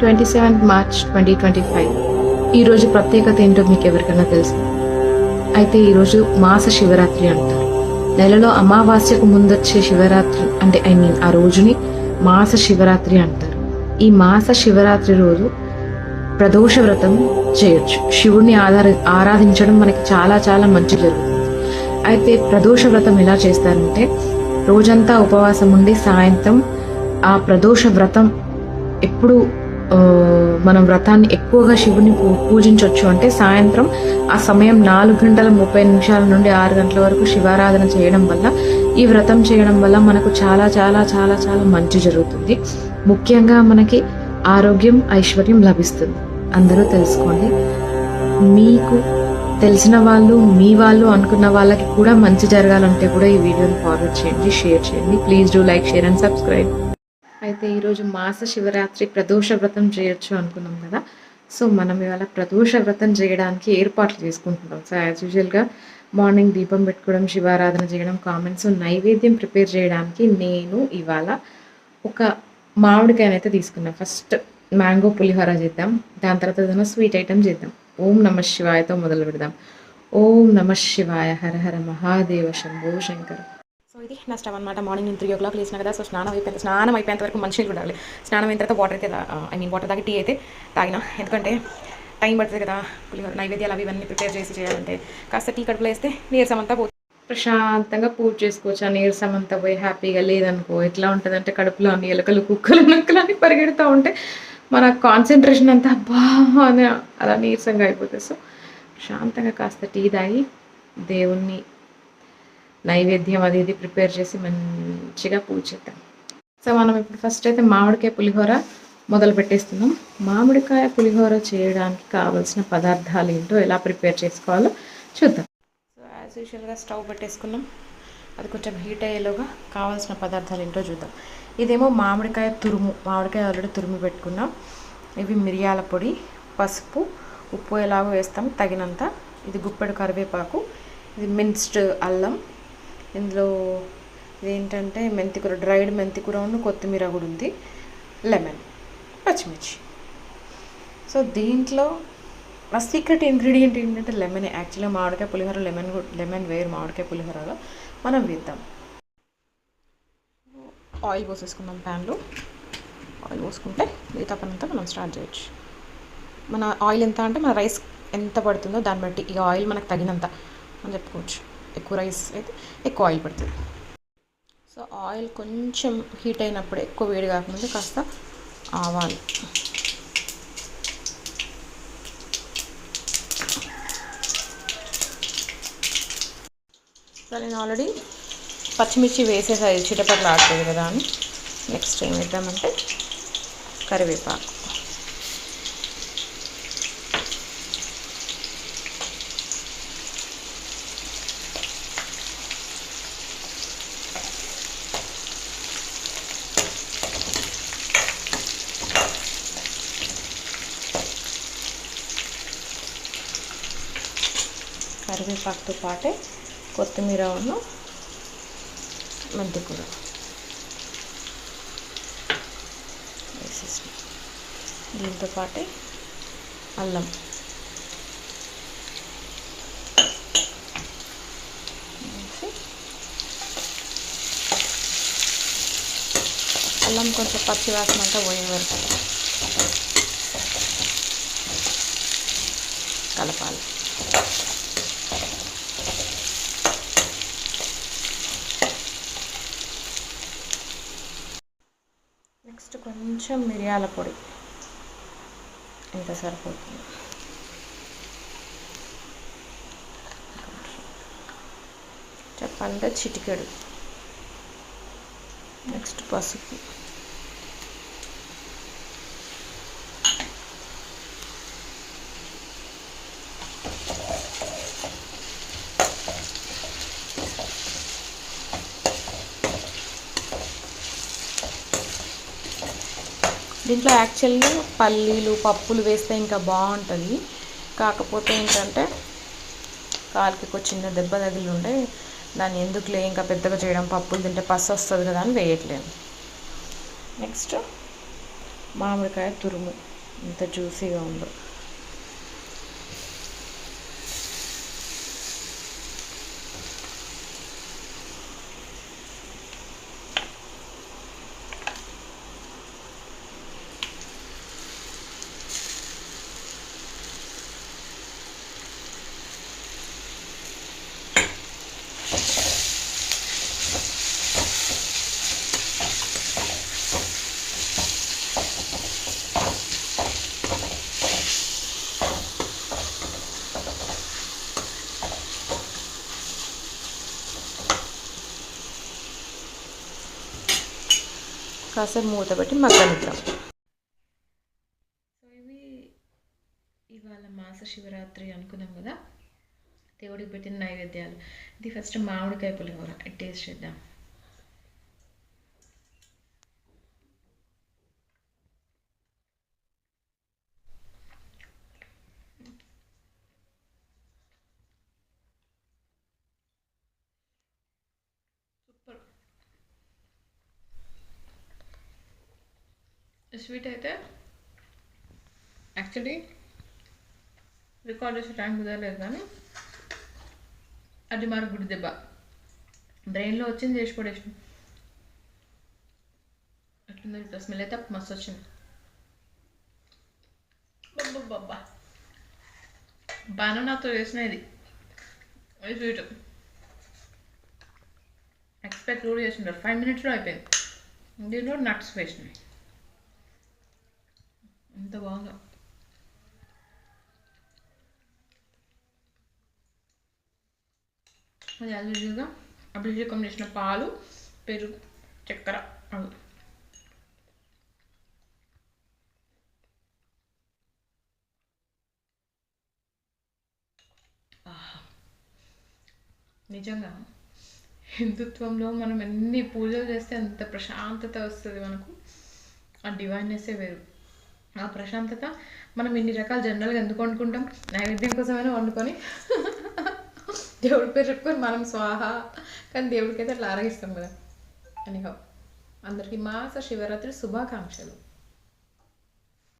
Twenty seventh March twenty twenty five. ఈరోజు ప్రత్యేకత ఏంటో మీకు ఎవరికైనా తెలుసు? అయితే ఈరోజు మాస శివరాత్రి అంటారు. నెలలో అమావాస్యకు ముందొచ్చే శివరాత్రి అంటే ఐ మీన్ ఆ రోజుని మాస శివరాత్రి అంటారు. ఈ మాస శివరాత్రి రోజు ప్రదోష వ్రతం చేయొచ్చు. శివుణ్ణి ఆధార ఆరాధించడం మనకి చాలా చాలా మంచి జరుగుతుంది. అయితే ప్రదోష వ్రతం ఎలా చేస్తారంటే రోజంతా ఉపవాసం ఉండి సాయంత్రం ఆ ప్రదోష వ్రతం ఎప్పుడు మనం వ్రతాన్ని ఎక్కువగా శివుని పూ- పూజించవచ్చు అంటే సాయంత్రం ఆ సమయం నాలుగు గంటల ముప్పై నిమిషాల నుండి ఆరు గంటల వరకు శివారాధన చేయడం వల్ల ఈ వ్రతం చేయడం వల్ల మనకు చాలా చాలా చాలా చాలా మంచి జరుగుతుంది. ముఖ్యంగా మనకి ఆరోగ్యం ఐశ్వర్యం లభిస్తుంది. అందరూ తెలుసుకోండి. మీకు తెలిసిన వాళ్ళు మీ వాళ్ళు అనుకున్న వాళ్ళకి కూడా మంచి జరగాలంటే కూడా ఈ వీడియోని ఫార్వర్డ్ చేయండి షేర్ చేయండి. Please do like share and subscribe. అయితే ఈరోజు మాస శివరాత్రి ప్రదోష వ్రతం చేయొచ్చు అనుకున్నాం కదా. సో మనం ఇవాళ ప్రదోష వ్రతం చేయడానికి ఏర్పాట్లు చేసుకుంటున్నాం. సో యాజ్ యూజువల్గా మార్నింగ్ దీపం పెట్టుకోవడం శివారాధన చేయడం కామెంట్స్ నైవేద్యం ప్రిపేర్ చేయడానికి నేను ఇవాళ ఒక మామిడికాయనైతే అయితే తీసుకున్నాం. ఫస్ట్ మ్యాంగో పులిహోర చేద్దాం. దాని తర్వాత ఏదైనా స్వీట్ ఐటెం చేద్దాం. ఓం నమ శివాయతో మొదలు పెడదాం. ఓం నమ శివాయ. హర హర మహాదేవ శంభో శంకర. సో ఇది నా స్టవ్ అనమాట మార్నింగ్ నేను త్రీ ఓ క్లాక్ లేచిన కదా సో స్నానం అయిపోయింది స్నానం అయిపోయేంత వరకు మంచిగా ఉండాలి స్నానం అయిన తర్వాత వాటర్ అయితే ఐ మీన్ వాటర్ తాగి టీ అయితే తాగిన. ఎందుకంటే టైం పడుతుంది కదా పులిహోర నైవేద్యాలు అవి ఇవన్నీ ప్రిపేర్ చేసి చేయాలంటే. కాస్త టీ కడుపులో వేస్తే నీరసం అంతా పోతుంది. ప్రశాంతంగా పూజ చేసుకోవచ్చు. ఆ నీరసం అంతా పోయి హ్యాపీగా లేదనుకో ఎట్లా ఉంటుందంటే కడుపులో అన్ని ఎలుకలు కుక్కలు నక్కలు అన్నీ పరిగెడుతూ ఉంటే మన కాన్సన్ట్రేషన్ అంతా బాగా అలా నీరసంగా అయిపోతుంది. సో ప్రశాంతంగా కాస్త టీ తాగి దేవుణ్ణి నైవేద్యం అది ఇది ప్రిపేర్ చేసి మంచిగా పూజ చేద్దాం. సో మనం ఇప్పుడు ఫస్ట్ అయితే మామిడికాయ పులిహోర మొదలు పెట్టేస్తున్నాం. మామిడికాయ పులిహోర చేయడానికి కావాల్సిన పదార్థాలు ఏంటో ఎలా ప్రిపేర్ చేసుకోవాలో చూద్దాం. సో యాజ్ యూజువల్గా స్టవ్ పెట్టేసుకున్నాం. అది కొంచెం హీట్ అయ్యేలోగా కావాల్సిన పదార్థాలు ఏంటో చూద్దాం. ఇదేమో మామిడికాయ తురుము మామిడికాయ ఆల్రెడీ తురుము పెట్టుకున్నాం. ఇవి మిరియాల పొడి పసుపు ఉప్పు ఎలాగో వేస్తాం తగినంత. ఇది గుప్పెడు కరివేపాకు ఇది మిన్స్డ్ అల్లం ఇందులో ఇదేంటంటే మెంతికూర డ్రైడ్ మెంతికూర ఉన్న కొత్తిమీర కూడా ఉంది. లెమన్ పచ్చిమిర్చి. సో దీంట్లో నా సీక్రెట్ ఇంగ్రీడియంట్ ఏంటంటే లెమన్ యాక్చువల్గా మామిడికాయ పులిహోర లెమన్ లెమన్ వేరు మామిడికాయ పులిహోరలో. మనం వేద్దాం. ఆయిల్ పోసేసుకుందాం ప్యాన్లో ఆయిల్ పోసుకుంటే మిగతా పని అంతా మనం స్టార్ట్ చేయొచ్చు. మన ఆయిల్ ఎంత అంటే మన రైస్ ఎంత పడుతుందో దాన్ని బట్టి ఇక ఆయిల్ మనకు తగినంత అని చెప్పుకోవచ్చు. ఎక్కువ రైస్ అయితే ఎక్కువ ఆయిల్ పడుతుంది. సో ఆయిల్ కొంచెం హీట్ అయినప్పుడు ఎక్కువ వేడి కాకముందు కాస్త ఆవాలు. సో నేను ఆల్రెడీ పచ్చిమిర్చి వేసేసాయి చిటపట్లు ఆడుతుంది కదా అని. నెక్స్ట్ ఏం వేద్దామంటే కరివేపాకు. కరివేపాకుతో పాటే కొత్తిమీర ఉన్న మెంతికూర. వేసేసి దీంతో పాటే అల్లం. అల్లం కొంచెం పచ్చి వాసన అంతా పోయే వరకు కలపాలి నెక్స్ట్ కొంచెం మిరియాల పొడి. ఇంత సరిపోతుంది. చెప్పాలంటే చిటికెడు. నెక్స్ట్ పసుపు. దీంట్లో యాక్చువల్గా పల్లీలు పప్పులు వేస్తే ఇంకా బాగుంటుంది. కాకపోతే ఏంటంటే కాలుకి ఒక చిన్న దెబ్బ తగిలి ఉండే దాన్ని ఎందుకులే ఇంకా పెద్దగా చేయడం పప్పులు తింటే పస్సు వస్తుంది కదా అని వేయట్లేదు. నెక్స్ట్ మామిడికాయ తురుము. ఇంత జ్యూసీగా ఉందో. కాసేపు మూత పెట్టి మగ్గనిద్దాం. సో ఇవి ఇవాళ మాస శివరాత్రి అనుకున్నాం కదా? దేవుడికి పెట్టిన నైవేద్యాలు. ఇది ఫస్ట్ మామిడికాయ పులిహోర. టేస్ట్ చేద్దాం. స్వీట్ అయితే యాక్చువల్లీ రికార్డ్ చేసే టైం కుదరలేదు కానీ అది మరి గుడి దెబ్బ. బ్రెయిన్లో వచ్చింది చేసి పడేసి ఎట్లుందో ఇట్లా స్మెల్ అయితే మస్తు వచ్చింది. బాబా బనానాతో వేసిన ఇది. ఇది స్వీట్. ఎక్స్పెక్ట్ కూడా చేసింటారు ఫైవ్ మినిట్స్లో అయిపోయింది. దీంట్లో నట్స్ వేసినాయి. ఎంత బాగుందో. అది యాజ్ యూజువల్గా అభిషేకం చేసిన పాలు పెరుగు చక్కెర అవి. ఆహా. నిజంగా హిందుత్వంలో మనం ఎన్ని పూజలు చేస్తే అంత ప్రశాంతత వస్తుంది మనకు. ఆ డివైన్నెస్సే వేరు. ఆ ప్రశాంతత మనం ఇన్ని రకాల జనరల్గా ఎందుకు వండుకుంటాం? నైవేద్యం కోసమైనా వండుకొని. దేవుడి పేరు చెప్పుకొని మనం స్వాహ. కానీ దేవుడికి అయితే అట్లా ఆరగిస్తాం కదా. అని అందరికీ మాస శివరాత్రి శుభాకాంక్షలు.